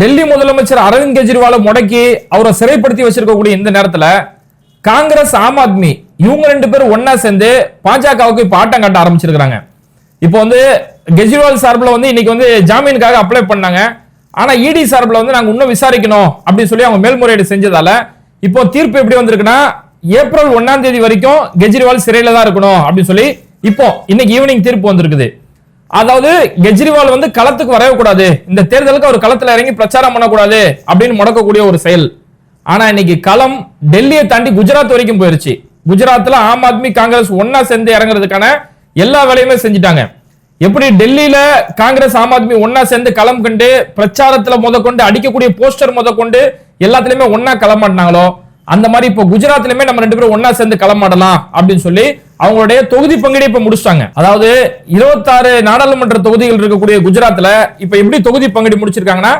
டெல்லி முதலமைச்சர் அரவிந்த் கெஜ்ரிவாலை முடக்கி அவரை சிறைப்படுத்தி வச்சிருக்கக்கூடிய இந்த நேரத்துல காங்கிரஸ் ஆம் ஆத்மி இவங்க ரெண்டு பேரும் ஒன்னா சேர்ந்து பாஜகவுக்கு இப்போ ஆட்டம் காட்ட ஆரம்பிச்சிருக்கிறாங்க. இப்போ வந்து கெஜ்ரிவால் சார்பில் வந்து இன்னைக்கு வந்து ஜாமீனுக்காக அப்ளை பண்ணாங்க. ஆனா இடி சார்பில் வந்து நாங்க இன்னும் விசாரிக்கணும் அப்படின்னு சொல்லி அவங்க மேல்முறையீடு செஞ்சதால இப்போ தீர்ப்பு எப்படி வந்திருக்குன்னா ஏப்ரல் ஒன்னாம் தேதி வரைக்கும் கெஜ்ரிவால் சிறையில தான் இருக்கணும் அப்படின்னு சொல்லி இப்போ இன்னைக்கு ஈவினிங் தீர்ப்பு வந்திருக்குது. அதாவது கெஜ்ரிவால் வந்து களத்துக்கு வரவே கூடாது இந்த தேர்தலுக்கு அவர் களத்துல இறங்கி பிரச்சாரம் பண்ணக்கூடாது அப்படின்னு முடக்கக்கூடிய ஒரு செயல். ஆனா இன்னைக்கு களம் டெல்லியை தாண்டி குஜராத் வரைக்கும் போயிருச்சு. குஜராத்ல ஆம் ஆத்மி காங்கிரஸ் ஒன்னா சேர்ந்து இறங்குறதுக்கான எல்லா வேலையுமே செஞ்சுட்டாங்க. எப்படி டெல்லியில காங்கிரஸ் ஆம் ஆத்மி ஒன்னா சேர்ந்து களம் கண்டு பிரச்சாரத்துல முதற்கொண்டு அடிக்கக்கூடிய போஸ்டர் முதற்கொண்டு எல்லாத்துலயுமே ஒன்னா களமாட்டினாங்களோ அந்த மாதிரி இப்போ குஜராத்லயுமே நம்ம ரெண்டு பேரும் ஒன்னா சேர்ந்து களமாடலாம் அப்படின்னு சொல்லி அவங்களுடைய தொகுதி பங்கீடு இப்ப முடிச்சிட்டாங்க. அதாவது இருபத்தாறு நாடாளுமன்ற தொகுதிகள் இருக்கக்கூடிய குஜராத்ல இப்ப எப்படி தொகுதி பங்கீடு முடிச்சிருக்காங்கன்னா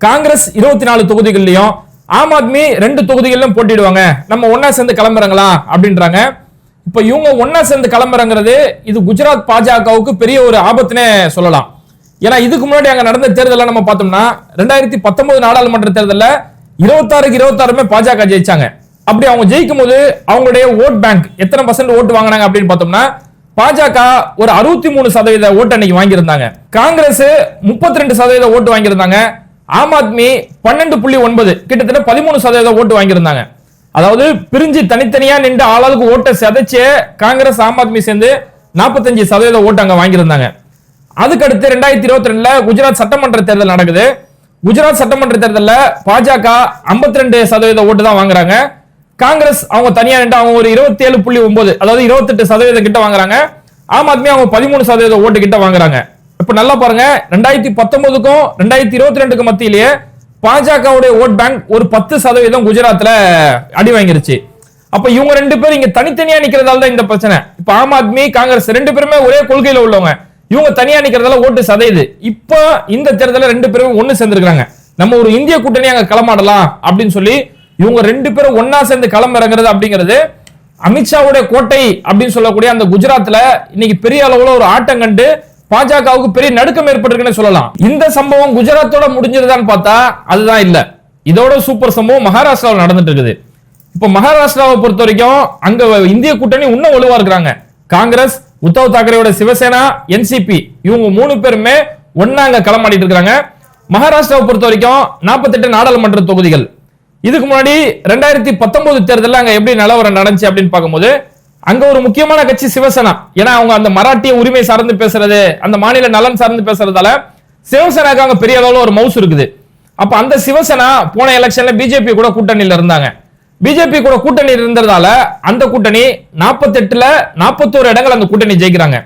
காங்கிரஸ் இருபத்தி நாலு தொகுதிகள்லயும் ஆம் ஆத்மி ரெண்டு தொகுதிகளிலும் போட்டிடுவாங்க நம்ம ஒன்னா சேர்ந்து கிளம்புறாங்களா? அப்படின்றாங்க. இப்ப இவங்க ஒன்னா சேர்ந்து கிளம்புறங்கிறது இது குஜராத் பாஜகவுக்கு பெரிய ஒரு ஆபத்துனே சொல்லலாம். ஏன்னா இதுக்கு முன்னாடி அங்க நடந்த தேர்தலை நம்ம பார்த்தோம்னா ரெண்டாயிரத்தி பத்தொன்பது நாடாளுமன்ற தேர்தலில் இருபத்தாறுக்கு இருபத்தாறுமே பாஜக ஜெயிச்சாங்க. அப்படி அவங்க ஜெயிக்கும் போது அவங்களுடைய ஓட் பேங்க் எத்தனை பர்சன்ட் ஓட்டு வாங்கினாங்க அப்படின்னு பார்த்தோம்னா பாஜக ஒரு அறுபத்தி மூணு சதவீத ஓட்டு அன்னைக்கு வாங்கியிருந்தாங்க. காங்கிரஸ் முப்பத்தி ரெண்டு சதவீத ஓட்டு வாங்கியிருந்தாங்க. ஆம் ஆத்மி பன்னெண்டு புள்ளி ஒன்பது கிட்டத்தட்ட பதிமூணு சதவீத ஓட்டு வாங்கியிருந்தாங்க. அதாவது பிரிஞ்சு தனித்தனியா நின்று ஆளாளுக்கு ஓட்டை சிதைச்சு காங்கிரஸ் ஆம் ஆத்மி சேர்ந்து நாற்பத்தஞ்சு சதவீத ஓட்டு அங்க வாங்கியிருந்தாங்க. அதுக்கடுத்து ரெண்டாயிரத்தி இருபத்தி ரெண்டுல குஜராத் சட்டமன்ற தேர்தல் நடக்குது. குஜராத் சட்டமன்ற தேர்தலில் பாஜக 52% ரெண்டு சதவீத ஓட்டு தான் வாங்குறாங்க. காங்கிரஸ் அவங்க தனியா நின்று அவங்க ஒரு இருபத்தி ஏழு புள்ளி ஒன்பது அதாவது இருபத்தெட்டு சதவீதம் கிட்ட வாங்குறாங்க. ஆம் ஆத்மி அவங்க பதிமூணு சதவீத ஓட்டு கிட்ட வாங்குறாங்க. இப்ப நல்லா பாருங்க ரெண்டாயிரத்தி பத்தொன்பதுக்கும் ரெண்டாயிரத்தி இருபத்தி ரெண்டுக்கு மத்தியிலேயே பாஜகவுடைய ஓட் பேங்க் ஒரு பத்து சதவீதம் குஜராத்ல அடி வாங்கிருச்சு. அப்ப இவங்க ரெண்டு பேரும் இங்க தனித்தனியா நிக்கிறதால தான் இந்த பிரச்சனை. இப்ப ஆம் ஆத்மி காங்கிரஸ் ரெண்டு பேருமே ஒரே கொள்கையில உள்ளவங்க. இவங்க தனியா நிக்கிறதால ஓட்டு சதையுது இப்ப இந்த தேர்தலில் ரெண்டு பேரும் ஒண்ணு சேர்ந்திருக்காங்க நம்ம ஒரு இந்திய கூட்டணி அங்க களமாடலாம் அப்படின்னு சொல்லி இவங்க ரெண்டு பேரும் ஒன்னா சேர்ந்து களம் இறங்குறது அப்படிங்கிறது அமித்ஷாவுடைய கோட்டை அப்படின்னு சொல்லக்கூடிய அந்த குஜராத்ல இன்னைக்கு பெரிய அளவுல ஒரு ஆட்டம் கண்டு பாஜகவுக்கு பெரிய நடுக்கம் ஏற்பட்டிருக்குன்னு சொல்லலாம். இந்த சம்பவம் குஜராத்தோட முடிஞ்சதுதான்னு பார்த்தா அதுதான் இல்ல. இதோட சூப்பர் சம்பவம் மகாராஷ்டிராவில் நடந்துட்டு இருக்குது. இப்ப மகாராஷ்டிராவை பொறுத்த வரைக்கும் அங்க இந்திய கூட்டணி இன்னும் வலுவா இருக்கிறாங்க. காங்கிரஸ் உத்தவ் தாக்கரேயோட சிவசேனா என்சிபி இவங்க மூணு பேருமே ஒன்னா அங்க களமாடிட்டு இருக்காங்க மகாராஷ்டிராவை பொறுத்த வரைக்கும் 48 நாடாளுமன்ற தொகுதிகள். இதுக்கு முன்னாடி ரெண்டாயிரத்தி பத்தொன்பது தேர்தலில் அங்க எப்படி நிலவரம் நடந்துச்சு அப்படின்னு பார்க்கும்போது அங்க ஒரு முக்கியமான கட்சி சிவசேனா. ஏன்னா அவங்க அந்த மராட்டிய உரிமை சார்ந்து பேசுறது அந்த மாநில நலன் சார்ந்து பேசுறதால சிவசேனாக்கு அங்க பெரிய அளவில் ஒரு மவுஸ் இருக்குது. அப்ப அந்த சிவசேனா போன எலெக்ஷன்ல பிஜேபி கூட கூட்டணியில இருந்தாங்க. பிஜேபி கூட கூட்டணி இருந்ததால அந்த கூட்டணி 48ல 41 இடங்கள் அந்த கூட்டணி ஜெயிக்கிறாங்க.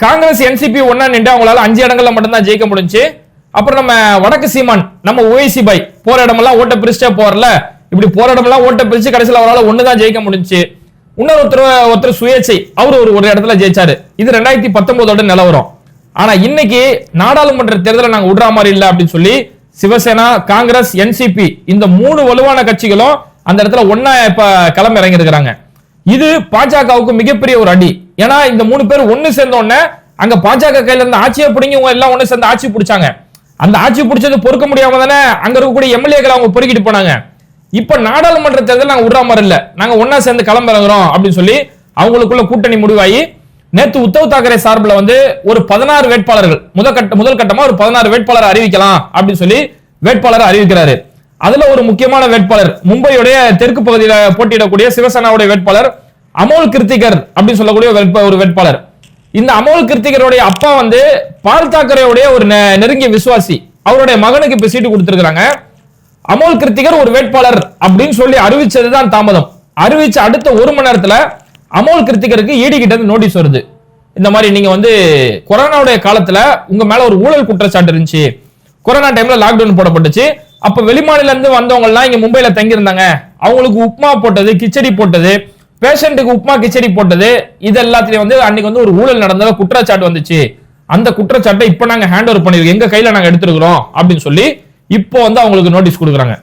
காங்கிரஸ் என்சிபி ஒன்னா நின்று அவங்களால அஞ்சு இடங்கள்ல மட்டும்தான் ஜெயிக்க முடிஞ்சு அப்புறம் நம்ம வடக்கு சீமான் நம்ம ஓய்சி பாய் போற இடமெல்லாம் ஓட்ட பிரிச்சுட்டே போறல. இப்படி போற இடமெல்லாம் ஓட்ட பிரிச்சு கடைசியில் அவரால் ஒண்ணுதான் ஜெயிக்க முடிஞ்சுச்சு. இன்னொருத்தர் ஒருத்தர் சுயேச்சை அவர் ஒரு ஒரு இடத்துல ஜெயிச்சாரு. இது ரெண்டாயிரத்தி பத்தொன்பதோட நிலவரம் ஆனா இன்னைக்கு நாடாளுமன்ற தேர்தலை நாங்க விடுற மாதிரி இல்லை அப்படின்னு சொல்லி சிவசேனா காங்கிரஸ் என்சிபி இந்த மூணு வலுவான கட்சிகளும் அந்த இடத்துல ஒன்னா இப்ப களம் இறங்கி இருக்கிறாங்க இது பாஜகவுக்கு மிகப்பெரிய ஒரு அடி. ஏன்னா இந்த மூணு பேர் ஒன்னு சேர்ந்த உடனே அங்க பாஜக கையில இருந்து ஆட்சியை பிடிங்கிவங்க எல்லாம் ஒன்னு சேர்ந்து ஆட்சி பிடிச்சாங்க. அந்த ஆட்சி பிடிச்சது பொறுக்க முடியாம தானே அங்க இருக்கக்கூடிய எம்எல்ஏக்களை அவங்க பொறுக்கிட்டு போனாங்க. இப்ப நாடாளுமன்ற தேர்தல் நாங்க விடுற மாதிரி இல்ல. நாங்க ஒன்னா சேர்ந்து களமிறங்குறோம் அப்படின்னு சொல்லி அவங்களுக்குள்ள கூட்டணி முடிவாகி நேத்து உத்தவ் தாக்கரே சார்பில் வந்து ஒரு பதினாறு வேட்பாளர்கள் முதல் கட்ட முதல் கட்டமா ஒரு பதினாறு வேட்பாளர் அறிவிக்கலாம் அப்படின்னு சொல்லி வேட்பாளர் அறிவிக்கிறாரு. அதுல ஒரு முக்கியமான வேட்பாளர் மும்பையுடைய தெற்கு பகுதியில் போட்டியிடக்கூடிய சிவசேனாவுடைய வேட்பாளர் அமோல் கிருத்திகர் அப்படின்னு சொல்லக்கூடிய ஒரு வேட்பாளர். இந்த அமோல் கிருத்திகருடைய அப்பா வந்து பால் தாக்கரேவுடைய ஒரு நெ- நெருங்கிய விசுவாசி. அவருடைய மகனுக்கு இப்ப சீட்டு கொடுத்திருக்காங்க அமோல் கிருத்திகர் ஒரு வேட்பாளர் அப்படின்னு சொல்லி அறிவிச்சதுதான் தாமதம். அறிவிச்ச அடுத்த ஒரு மணி நேரத்துல அமோல் கிருத்திகருக்கு ஈடி கிட்ட நோட்டீஸ் வருது. இந்த மாதிரி நீங்க வந்து கொரோனாவுடைய காலத்துல உங்க மேல ஒரு ஊழல் குற்றச்சாட்டு இருந்துச்சு. கொரோனா டைம்ல லாக்டவுன் போடப்பட்டுச்சு. அப்ப வெளிமாநில இருந்து வந்தவங்க எல்லாம் இங்க மும்பைல தங்கியிருந்தாங்க. அவங்களுக்கு உப்மா போட்டது கிச்சடி போட்டது பேஷண்ட்டுக்கு உப்மா கிச்சடி போட்டது இது எல்லாத்துலயும் வந்து அன்னைக்கு வந்து ஒரு ஊழல் நடந்தத குற்றச்சாட்டு வந்துச்சு. அந்த குற்றச்சாட்டை இப்ப நாங்க ஹேண்ட் ஓவர் பண்ணிருக்கோம். எங்க கையில நாங்க எடுத்துருக்கிறோம் அப்படின்னு சொல்லி இப்போ வந்து அவங்களுக்கு நோட்டீஸ் கொடுக்குறாங்க.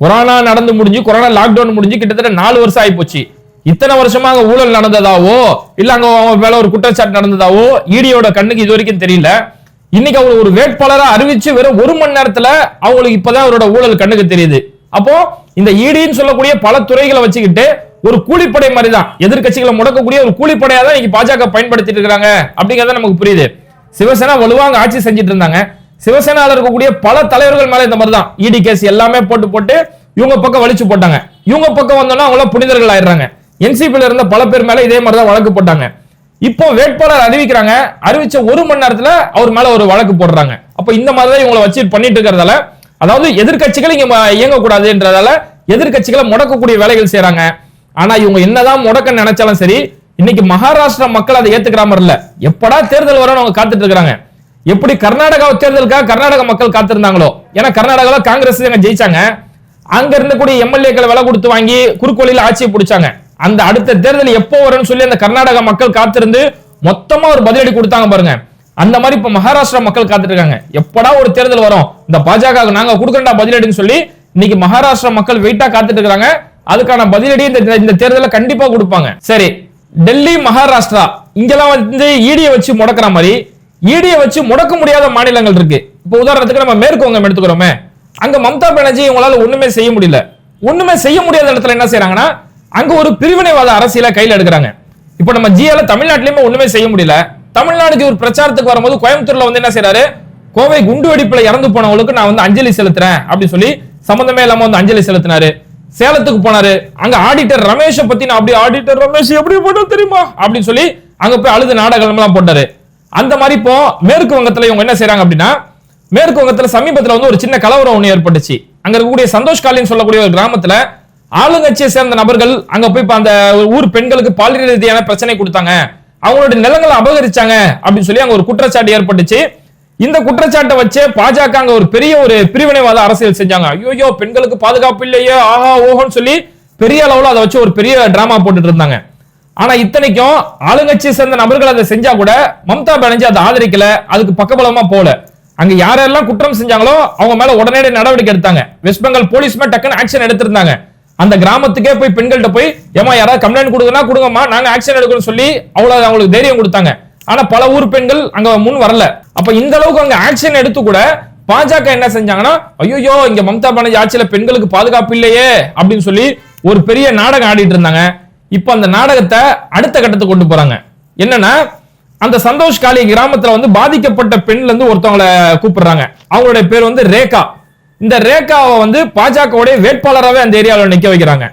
கொரோனா நடந்து முடிஞ்சு கொரோனா லாக்டவுன் முடிஞ்சு கிட்டத்தட்ட நாலு வருஷம் ஆகி போச்சு இத்தனை வருஷமா அங்க ஊழல் நடந்ததாவோ இல்ல அங்க அவங்க மேல ஒரு குற்றச்சாட்டு நடந்ததாவோ ஈடியோட கண்ணுக்கு இது வரைக்கும் தெரியல. இன்னைக்கு அவங்க ஒரு வேட்பாளரை அறிவிச்சு வெறும் ஒரு மணி நேரத்துல அவங்களுக்கு இப்பதான் அவரோட ஊழல் கண்ணுக்கு தெரியுது. அப்போ இந்த ஈடின்னு சொல்லக்கூடிய பல துறைகளை வச்சுக்கிட்டு ஒரு கூலிப்படை மாதிரி தான் எதிர்க்கட்சிகளை முடக்கக்கூடிய ஒரு கூலிப்படையா தான் இன்னைக்கு பாஜக பயன்படுத்திட்டு இருக்காங்க. அப்படிங்கறத நமக்கு புரியுது. சிவசேனா வலுவாங்க ஆட்சி செஞ்சுட்டு இருந்தாங்க. சிவசேனால இருக்கக்கூடிய பல தலைவர்கள் மேல இந்த மாதிரி தான் இடி கேஸ் எல்லாமே போட்டு போட்டு இவங்க பக்கம் வலிச்சு போட்டாங்க. இவங்க பக்கம் வந்தோம்னா அவங்களாம் புனிதர்கள் ஆயிடுறாங்க. என்சிபில இருந்த பல பேர் மேல இதே மாதிரி தான் வழக்கு போட்டாங்க. இப்போ வேட்பாளர் அறிவிக்கிறாங்க. அறிவிச்ச ஒரு மணி நேரத்துல அவர் மேல ஒரு வழக்கு போடுறாங்க. அப்ப இந்த மாதிரி தான் இவங்களை வச்சு பண்ணிட்டு இருக்கிறதால அதாவது எதிர்க்கட்சிகள் இங்க ம- இயங்கக்கூடாதுன்றதால எதிர்க்கட்சிகளை முடக்கக்கூடிய வேலைகள் செய்யறாங்க ஆனா இவங்க என்னதான் முடக்க நினைச்சாலும் சரி இன்னைக்கு மகாராஷ்டிரா மக்கள் அதை ஏத்துக்கிற மாதிரி இல்ல. எப்படா தேர்தல் வரும்னு அவங்க காத்துட்டு இருக்காங்க எப்படி கர்நாடகா தேர்தலுக்காக கர்நாடக மக்கள் காத்திருந்தாங்களோ? ஏன்னா கர்நாடகாவில் காங்கிரஸ் அங்க ஜெயிச்சாங்க. அங்க இருந்தக்கூடிய எம்எல்ஏக்களை விலை கொடுத்து வாங்கி குறுக்கோளியில ஆட்சியை பிடிச்சாங்க. அந்த அடுத்த தேர்தல் எப்போ வரும்னு சொல்லி அந்த கர்நாடக மக்கள் காத்திருந்து மொத்தமா ஒரு பதிலடி கொடுத்தாங்க பாருங்க. அந்த மாதிரி இப்ப மகாராஷ்டிரா மக்கள் காத்துட்டு இருக்காங்க எப்படா ஒரு தேர்தல் வரும்? இந்த பாஜக நாங்க கொடுக்கறா பதிலடின்னு சொல்லி இன்னைக்கு மகாராஷ்டிரா மக்கள் வெயிட்டா காத்துட்டு இருக்காங்க அதுக்கான பதிலடி இந்த இந்த தேர்தலில் கண்டிப்பா கொடுப்பாங்க. சரி டெல்லி மகாராஷ்டிரா இங்கெல்லாம் வந்து ஈடியை வச்சு முடக்கிற மாதிரி ஈடியை வச்சு முடக்க முடியாத மாநிலங்கள் இருக்கு. இப்போ உதாரணத்துக்கு நம்ம மேற்கு வங்கம் எடுத்துக்கிறோமே. அங்க மம்தா பானர்ஜி இவங்களால ஒண்ணுமே செய்ய முடியல. ஒண்ணுமே செய்ய முடியாத இடத்துல என்ன செய்யறாங்கன்னா அங்க ஒரு பிரிவினைவாத அரசியல கையில் எடுக்கிறாங்க. இப்போ நம்ம ஜியால தமிழ்நாட்டிலயுமே ஒண்ணுமே செய்ய முடியல. தமிழ்நாடுக்கு ஒரு பிரச்சாரத்துக்கு வரும்போது கோயம்புத்தூர்ல வந்து என்ன செய்யறாரு கோவை குண்டு வெடிப்புல இறந்து போனவங்களுக்கு நான் வந்து அஞ்சலி செலுத்துறேன் அப்படின்னு சொல்லி சம்பந்தமே இல்லாம வந்து அஞ்சலி செலுத்தினாரு. சேலத்துக்கு போனாரு. அங்க ஆடிட்டர் ரமேஷ பத்தி நான் ஆடிட்டர் ரமேஷ் எப்படி போட்டா தெரியுமா? அப்படின்னு சொல்லி அங்க போய் அழுது நாடகம் எல்லாம் போட்டாரு. அந்த மாதிரி இப்போ மேற்கு வங்கத்துல இவங்க என்ன செய்யறாங்க அப்படின்னா மேற்கு வங்கத்துல சமீபத்துல வந்து ஒரு சின்ன கலவரம் ஒன்று ஏற்பட்டுச்சு. அங்க இருக்கக்கூடிய சந்தோஷ் காலின்னு சொல்லக்கூடிய ஒரு கிராமத்துல ஆளுங்கட்சியை சேர்ந்த நபர்கள் அங்க போய் அந்த ஊர் பெண்களுக்கு பாலியல் ரீதியான பிரச்சனை கொடுத்தாங்க. அவங்களுடைய நிலங்களை அபகரிச்சாங்க அப்படின்னு சொல்லி அங்க ஒரு குற்றச்சாட்டு ஏற்பட்டுச்சு. இந்த குற்றச்சாட்டை வச்சு பாஜக அங்க ஒரு பெரிய ஒரு பிரிவினைவாத அரசியல் செஞ்சாங்க. ஐயோ பெண்களுக்கு பாதுகாப்பு இல்லையே ஆஹா ஓஹோன்னு சொல்லி பெரிய அளவுல அதை வச்சு ஒரு பெரிய டிராமா போட்டுட்டு இருந்தாங்க. ஆனா இத்தனைக்கும் ஆளுங்கட்சியை சேர்ந்த நபர்கள் அதை செஞ்சா கூட மம்தா பானர்ஜி அதை ஆதரிக்கல அதுக்கு பக்கபலமா போல அங்க யாரெல்லாம் குற்றம் செஞ்சாங்களோ அவங்க மேல உடனடி நடவடிக்கை எடுத்தாங்க. வெஸ்ட் பெங்கால் போலீஸ்மே டக்குன்னு ஆக்ஷன் எடுத்திருந்தாங்க. அந்த கிராமத்துக்கே போய் பெண்கள்கிட்ட போய் ஏமா யாராவது கம்ப்ளைண்ட் கொடுங்கன்னா கொடுங்கம்மா நாங்க ஆக்ஷன் எடுக்கணும்னு சொல்லி அவ்வளவு அவங்களுக்கு தைரியம் கொடுத்தாங்க. ஆனா பல ஊர் பெண்கள் அங்க முன் வரல. அப்ப இந்த அளவுக்கு அங்க ஆக்ஷன் எடுத்து கூட பாஜக என்ன செஞ்சாங்கன்னா ஐயோ இங்க மம்தா பானர்ஜி ஆட்சியில பெண்களுக்கு பாதுகாப்பு இல்லையே அப்படின்னு சொல்லி ஒரு பெரிய நாடகம் ஆடிட்டு இருந்தாங்க. இப்ப அந்த நாடகத்தை அடுத்த கட்டத்துக்கு கொண்டு போறாங்க. என்னன்னா அந்த சந்தோஷ் காளி கிராமத்துல வந்து பாதிக்கப்பட்ட பெண்ல இருந்து ஒருத்தவங்கள கூப்பிடுறாங்க. அவங்களுடைய பேர் வந்து ரேகா. இந்த ரேகாவை வந்து பாஜகவுடைய வேட்பாளராகவே அந்த ஏரியாவில் நிக்க வைக்கிறாங்க.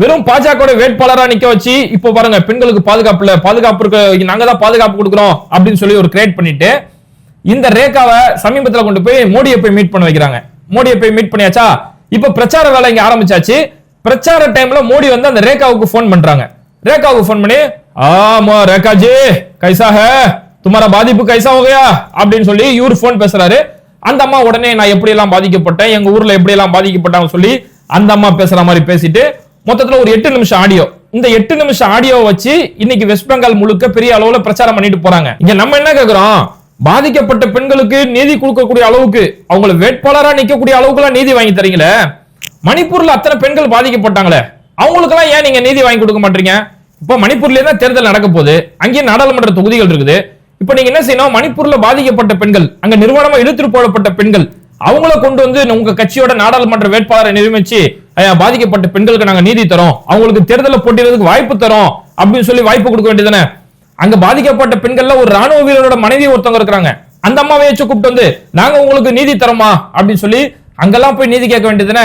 வெறும் பாஜக வேட்பாளரா நிக்க வச்சு இப்போ பாருங்க பெண்களுக்கு பாதுகாப்பு இல்ல பாதுகாப்பு இருக்க நாங்க தான் பாதுகாப்பு கொடுக்குறோம் அப்படின்னு சொல்லி ஒரு கிரியேட் பண்ணிட்டு இந்த ரேகாவை சமீபத்துல கொண்டு போய் மோடியை போய் மீட் பண்ண வைக்கிறாங்க. மோடியை போய் மீட் பண்ணியாச்சா? இப்ப பிரச்சார வேலை இங்க ஆரம்பிச்சாச்சு. பிரச்சார டைம்ல மோடி வந்து அந்த ரேகாவுக்கு ஃபோன் பண்றாங்க. ரேகாவுக்கு ஃபோன் பண்ணி ஆமா ரேகாஜி கைசாக கைசா ஹே துமாரா பாதிப்பு கைசா ஹோ அப்படின்னு சொல்லி இவர் ஃபோன் பேசுறாரு. அந்த அம்மா உடனே நான் எப்படி எல்லாம் பாதிக்கப்பட்டேன்? எங்க ஊர்ல எப்படி எல்லாம் பாதிக்கப்பட்டாங்க சொல்லி அந்த அம்மா பேசுற மாதிரி பேசிட்டு மொத்தத்துல ஒரு எட்டு நிமிஷம் ஆடியோ இந்த எட்டு நிமிஷம் ஆடியோ வச்சு இன்னைக்கு வெஸ்ட் பெங்கால் முழுக்க பெரிய அளவுல பிரச்சாரம் பண்ணிட்டு போறாங்க. இங்க நம்ம என்ன கேக்குறோம்? பாதிக்கப்பட்ட பெண்களுக்கு நீதி கொடுக்கக்கூடிய அளவுக்கு அவங்கள வேட்பாளரா நிக்கக்கூடிய அளவுக்கு நீதி வாங்கி தரீங்களே? மணிப்பூர்ல அத்தனை பெண்கள் பாதிக்கப்பட்டாங்களே? அவங்களுக்கெல்லாம் ஏன் நீங்க நீதி வாங்கி கொடுக்க மாட்டீங்க? இப்போ மணிப்பூர்லயே தான் தேர்தல் நடக்க போகுது. அங்கேயே நாடாளுமன்ற தொகுதிகள் இருக்குது. இப்போ நீங்க என்ன செய்யணும்? மணிப்பூர்ல பாதிக்கப்பட்ட பெண்கள் அங்க நிர்வாணமா இழுத்துட்டு போடப்பட்ட பெண்கள் அவங்கள கொண்டு வந்து உங்க கட்சியோட நாடாளுமன்ற வேட்பாளரை நியமிச்சு பாதிக்கப்பட்ட பெண்களுக்கு நாங்க நீதி தரோம். அவங்களுக்கு தேர்தலில் போட்டிடுறதுக்கு வாய்ப்பு தரோம் அப்படின்னு சொல்லி வாய்ப்பு கொடுக்க வேண்டியதானே அங்க பாதிக்கப்பட்ட பெண்கள்ல ஒரு ராணுவ வீரரோட மனைவி ஒருத்தவங்க இருக்கிறாங்க. அந்த அம்மாவை வச்சு கூப்பிட்டு வந்து நாங்க உங்களுக்கு நீதி தரோமா? அப்படின்னு சொல்லி அங்கெல்லாம் போய் நீதி கேட்க வேண்டியதுனே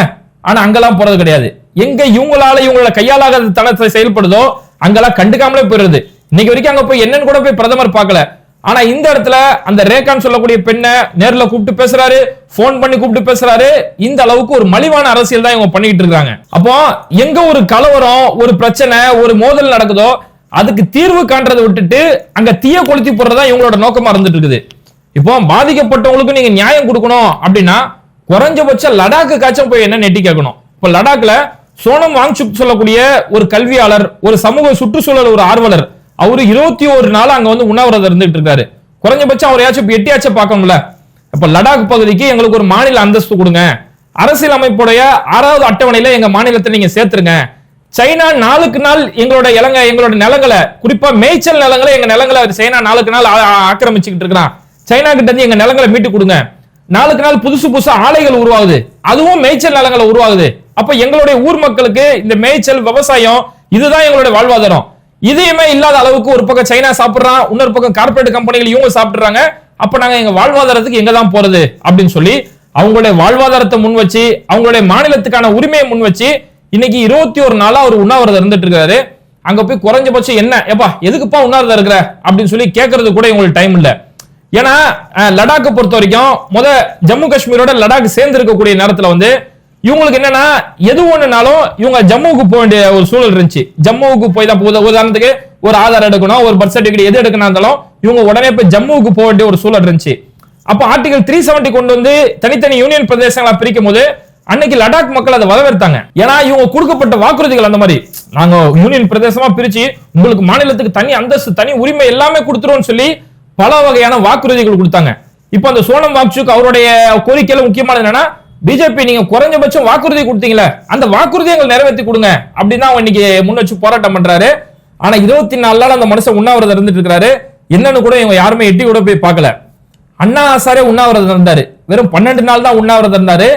ஆனா அங்கெல்லாம் போறது கிடையாது. எங்க இவங்களால இவங்கள கையாளாக தளத்தை செயல்படுதோ அங்கெல்லாம் கண்டுக்காமலே போயிருது இன்னைக்கு வரைக்கும் அங்க போய் என்னன்னு கூட போய் பிரதமர் பார்க்கல. ஆனா இந்த இடத்துல அந்த ரேகான்னு சொல்லக்கூடிய பெண்ணை நேர்ல கூப்பிட்டு பேசுறாரு போன் பண்ணி கூப்பிட்டு பேசுறாரு. இந்த அளவுக்கு ஒரு மலிவான அரசியல் தான் இவங்க பண்ணிட்டு இருக்காங்க. அப்போ எங்க ஒரு கலவரம் ஒரு பிரச்சனை ஒரு மோதல் நடக்குதோ அதுக்கு தீர்வு காண்றதை விட்டுட்டு அங்க தீய கொளுத்தி போடுறதா இவங்களோட நோக்கமா இருந்துட்டு இருக்குது. இப்போ பாதிக்கப்பட்டவங்களுக்கு நீங்க நியாயம் கொடுக்கணும் அப்படின்னா குறைஞ்சபட்சம் லடாக்கு காச்சும் போய் என்ன நெட்டி கேட்கணும். இப்போ லடாக்ல சோனம் வாங்சுக் சொல்லக்கூடிய ஒரு கல்வியாளர் ஒரு சமூக சுற்றுச்சூழல் ஒரு ஆர்வலர் அவரு இருபத்தி ஒரு நாள் அங்க வந்து உண்ணாவிரதம் இருந்துட்டு இருக்காரு. குறைஞ்சபட்சம் அவரையாச்சும் எட்டியாச்சும் பார்க்கணும்ல. இப்ப லடாக் பகுதிக்கு எங்களுக்கு ஒரு மாநில அந்தஸ்து கொடுங்க. அரசியல் அமைப்புடைய ஆறாவது அட்டவணையில எங்க மாநிலத்தை நீங்க சேர்த்துருங்க. சைனா நாளுக்கு நாள் எங்களோட இலங்க எங்களோட நிலங்களை குறிப்பா மேய்ச்சல் நிலங்களை எங்க நிலங்களை சைனா நாளுக்கு நாள் ஆக்கிரமிச்சுக்கிட்டு இருக்கிறான். சைனா கிட்ட இருந்து எங்க நிலங்களை மீட்டு கொடுங்க. நாளுக்கு நாள் புதுசு புதுசு ஆலைகள் உருவாகுது. அதுவும் மேய்ச்சல் நிலங்களை உருவாகுது. அப்ப எங்களுடைய ஊர் மக்களுக்கு இந்த மேய்ச்சல் விவசாயம் இதுதான் எங்களுடைய வாழ்வாதாரம். இதையுமே இல்லாத அளவுக்கு ஒரு பக்கம் சைனா சாப்பிடுறான் இன்னொரு பக்கம் கார்ப்பரேட் கம்பெனிகள் இவங்க சாப்பிடுறாங்க. அப்ப நாங்க எங்க வாழ்வாதாரத்துக்கு எங்க தான் போறது அப்படின்னு சொல்லி அவங்களுடைய வாழ்வாதாரத்தை முன் வச்சு அவங்களுடைய மாநிலத்துக்கான உரிமையை முன் வச்சு இன்னைக்கு இருபத்தி ஒரு நாளா அவர் உண்ணாவிரதம் இருந்துட்டு இருக்காரு. அங்க போய் குறைஞ்சபட்சம் என்ன? ஏப்பா எதுக்குப்பா உண்ணாவிரதம் இருக்கிற? அப்படின்னு சொல்லி கேட்கறது கூட இவங்களுக்கு டைம் இல்ல. ஏன்னா லடாக்கை பொறுத்த வரைக்கும் முத ஜம்மு காஷ்மீரோட லடாக் சேர்ந்து இருக்கக்கூடிய நேரத்துல வந்து இவங்களுக்கு என்னன்னா எது ஒண்ணுனாலும் இவங்க ஜம்முவுக்கு போக வேண்டிய ஒரு சூழல் இருந்துச்சு. ஜம்முவுக்கு போய் தான் போகுது. உதாரணத்துக்கு ஒரு ஆதார் எடுக்கணும் ஒரு பர்த் சர்டிபிகேட் எது எடுக்கணும் இருந்தாலும் இவங்க உடனே போய் ஜம்முவுக்கு போக வேண்டிய ஒரு சூழல் இருந்துச்சு. அப்ப ஆர்டிகல் த்ரீ செவன்டி கொண்டு வந்து தனித்தனி யூனியன் பிரதேசங்களா பிரிக்கும் போது அன்னைக்கு லடாக் மக்கள் அதை வரவேற்றாங்க. ஏன்னா இவங்க கொடுக்கப்பட்ட வாக்குறுதிகள் அந்த மாதிரி. நாங்க யூனியன் பிரதேசமா பிரிச்சு உங்களுக்கு மாநிலத்துக்கு தனி அந்தஸ்து தனி உரிமை எல்லாமே கொடுத்துருவோம்னு சொல்லி பல வகையான வாக்குறுதிகள் கொடுத்தாங்க. இப்போ அந்த சோனம் வாக்சுக் அவருடைய கோரிக்கையில முக்கியமானது என்னன்னா பிஜேபி நீங்க குறைஞ்சபட்சம் வாக்குறுதி கொடுத்தீங்களே அந்த வாக்குறுதியை எங்களை நிறைவேற்றி கொடுங்க அப்படின்னு தான் அவன் இன்னைக்கு முன் வச்சு போராட்டம் பண்றாரு. ஆனா இருபத்தி நாலு நாள் அந்த மனுஷன் உண்ணாவிரதம் இருந்துட்டு இருக்காரு. என்னன்னு கூட இவங்க யாருமே எட்டி கூட போய் பார்க்கல. அண்ணா ஆசாரே உண்ணாவிரதம் இருந்தாரு. வெறும் பன்னெண்டு நாள் தான் உண்ணாவிரதம் இருந்தாரு.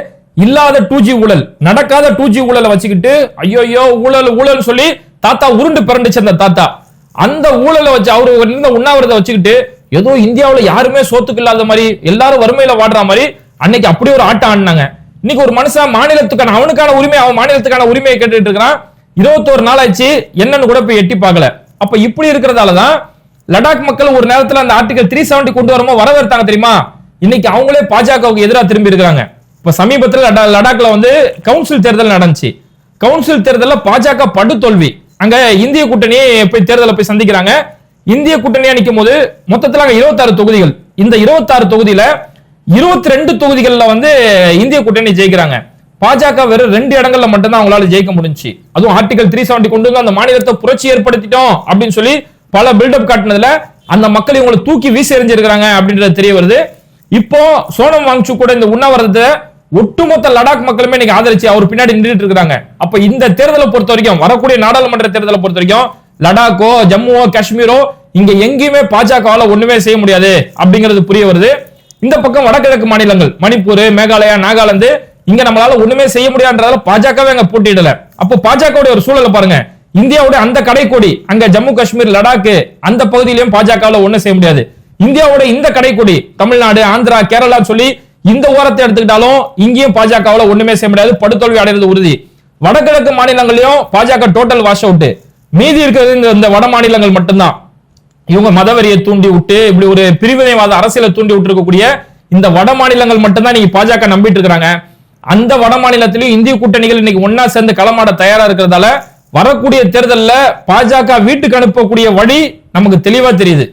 இல்லாத டூ ஜி ஊழல் நடக்காத டூ ஜி ஊழலை வச்சுக்கிட்டு ஐயோ ஊழல் ஊழல் சொல்லி தாத்தா உருண்டு பிறண்டுச்சு அந்த தாத்தா. அந்த ஊழலை வச்சு அவரு இருந்த உண்ணாவிரதம் வச்சுக்கிட்டு ஏதோ இந்தியாவில் யாருமே சோத்துக்கு இல்லாத மாதிரி எல்லாரும் வறுமையில வாடுற மாதிரி அன்னைக்கு அப்படி ஒரு ஆட்டம் ஆடினாங்க. இன்னைக்கு ஒரு மனுஷன் மாநிலத்துக்கான அவனுக்கான உரிமை அவன் மாநிலத்துக்கான உரிமையை கேட்டுட்டு இருக்கிறான். இருபத்தோரு நாள் ஆச்சு என்னன்னு கூட போய் எட்டி பார்க்கல. அப்ப இப்படி இருக்கிறதால தான் லடாக் மக்கள் ஒரு நேரத்தில் அந்த ஆர்டிகல் த்ரீ செவன்டி கொண்டு வரமோ வரவேற்பாங்க தெரியுமா? இன்னைக்கு அவங்களே பாஜகவுக்கு எதிராக திரும்பி இருக்கிறாங்க. இப்ப சமீபத்தில் லடா- லடாக்ல வந்து கவுன்சில் தேர்தல் நடந்துச்சு. கவுன்சில் தேர்தலில் பாஜக படு தோல்வி அங்க இந்திய கூட்டணியை போய் தேர்தலை போய் சந்திக்கிறாங்க. இந்திய கூட்டணியா நிற்கும் போது மொத்தத்தில் அங்க 26 தொகுதிகள். இந்த 26 தொகுதியில 22 ரெண்டு தொகுதிகளில் வந்து இந்திய கூட்டணி ஜெயிக்கிறாங்க. பாஜக வெறும் ரெண்டு இடங்கள்ல மட்டும்தான் அவங்களால ஜெயிக்க முடிஞ்சுச்சு. அதுவும் ஆர்டிகல் த்ரீ செவன்டி கொண்டு வந்து அந்த மாநிலத்தை புரட்சி ஏற்படுத்திட்டோம் அப்படின்னு சொல்லி பல பில்டப் காட்டினதுல அந்த மக்கள் இவங்களை தூக்கி வீசி எறிஞ்சிருக்கிறாங்க அப்படின்றது தெரிய வருது. இப்போ சோனம் வாங்சு கூட இந்த உண்ணாவிரதத்தை ஒட்டுமொத்த லடாக் மக்களுமே இன்னைக்கு ஆதரிச்சு அவர் பின்னாடி நின்றுட்டு இருக்கிறாங்க. அப்ப இந்த தேர்தலை பொறுத்த வரைக்கும் வரக்கூடிய நாடாளுமன்ற தேர்தலை பொறுத்த வரைக்கும் லடாக்கோ ஜம்முவோ காஷ்மீரோ இங்க எங்கேயுமே பாஜகவால ஒண்ணுமே செய்ய முடியாது அப்படிங்கிறது புரிய வருது. இந்த பக்கம் வடகிழக்கு மாநிலங்கள் மணிப்பூர் மேகாலயா நாகாலாந்து இங்க நம்மளால ஒண்ணுமே செய்ய முடியாதுன்றதால பாஜகவே அங்க போட்டியிடல. அப்போ பாஜகவுடைய ஒரு சூழலை பாருங்க. இந்தியாவோட அந்த கடைக்கோடி அங்க ஜம்மு காஷ்மீர் லடாக் அந்த பகுதியிலயும் பாஜகவில் ஒண்ணும் செய்ய முடியாது. இந்தியாவோட இந்த கடைக்கோடி தமிழ்நாடு ஆந்திரா கேரளா சொல்லி இந்த ஓரத்தை எடுத்துக்கிட்டாலும் இங்கேயும் பாஜகவில் ஒண்ணுமே செய்ய முடியாது. படுதோல்வி அடைறது உறுதி. வடகிழக்கு மாநிலங்களையும் பாஜக டோட்டல் வாஷ் அவுட் மீதி இருக்கிறது இந்த வட மாநிலங்கள் மட்டும்தான். இவங்க மதவெறியை தூண்டி விட்டு இப்படி ஒரு பிரிவினைவாத அரசியலை தூண்டி விட்டு இருக்கக்கூடிய இந்த வட மாநிலங்கள் மட்டும்தான் நீங்க பாஜக நம்பிட்டு இருக்காங்க அந்த வட மாநிலத்திலும் இந்திய கூட்டணிகள் இன்னைக்கு ஒன்னா சேர்ந்து களமாட தயாரா இருக்கிறதால வரக்கூடிய தேர்தலில் பாஜக வீட்டுக்கு அனுப்பக்கூடிய வழி நமக்கு தெளிவா தெரியுது.